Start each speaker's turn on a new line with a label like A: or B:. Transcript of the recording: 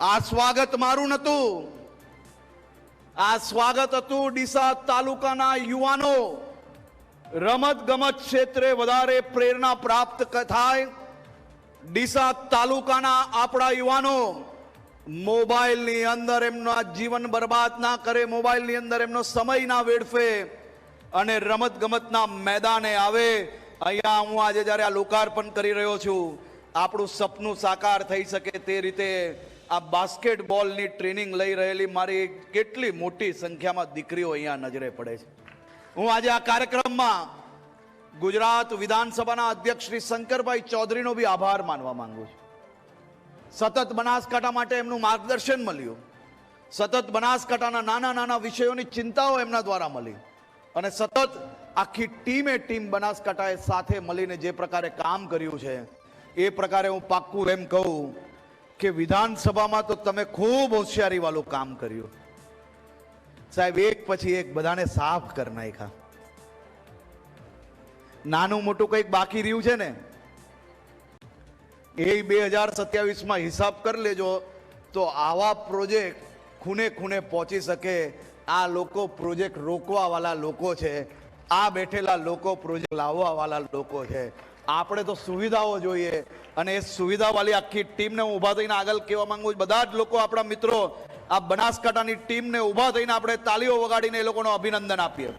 A: આ સ્વાગત મારું નતું. આ સ્વાગત હતું ડીસા તાલુકાના યુવાનો. રમત ગમત ક્ષેત્રે વધારે પ્રેરણા પ્રાપ્ત થાય. ડીસા તાલુકાના આપણા યુવાનો, મોબાઈલની અંદર એમનો જીવન બરબાદ ના કરે, મોબાઈલની અંદર એમનો સમય ના વેડફે અને રમત ગમતના મેદાને આવે. અહીંયા હું આજે જ્યારે આ લોકાર્પણ કરી રહ્યો છું, આપણું સપનું સાકાર થઈ શકે તે રીતે આ બાસ્કેટબોલની ટ્રેનિંગ લઈ રહેલી મારી કેટલી મોટી સંખ્યામાં દીકરીઓ અહીંયા નજરે પડે છે. હું આજે આ કાર્યક્રમમાં ગુજરાત વિધાનસભાના અધ્યક્ષ શ્રી શંકરભાઈ ચૌધરીનો બી આભાર માનવા માંગુ છું. સતત બનાસકાંઠા માટે એમનું માર્ગદર્શન મળ્યું. સતત બનાસકાંઠાના નાના નાના વિષયોની ચિંતાઓ એમના દ્વારા મળી. અને સતત આખી ટીમે ટીમ બનાસકાંઠાએ સાથે મળીને જે પ્રકારે કામ કર્યું છે, એ પ્રકારે હું પાક્કું એમ કહું કે વિધાનસભામાં તો તમે ખૂબ હોશિયારી વાળું કામ કર્યું. સાહેબ, એક પછી એક બધાને સાફ કરી નાખ્યા. નાનું મોટું કંઈક બાકી રહ્યું છે ને, એ બે હજાર સત્યાવીસમાં હિસાબ કરી લેજો, તો આવા પ્રોજેક્ટ ખૂને ખૂને પહોંચી શકે. આ લોકો પ્રોજેક્ટ રોકવા વાળા લોકો છે, આ બેઠેલા લોકો પ્રોજેક્ટ લાવવા વાળા લોકો છે. આપણે તો સુવિધાઓ જોઈએ અને એ સુવિધાવાળી આખી ટીમને હું ઊભા થઈને આગળ કહેવા માંગુ છું. બધા જ લોકો આપણા મિત્રો આ બનાસકાંઠાની ટીમને ઊભા થઈને આપણે તાલીઓ વગાડીને એ લોકોનો અભિનંદન આપીએ.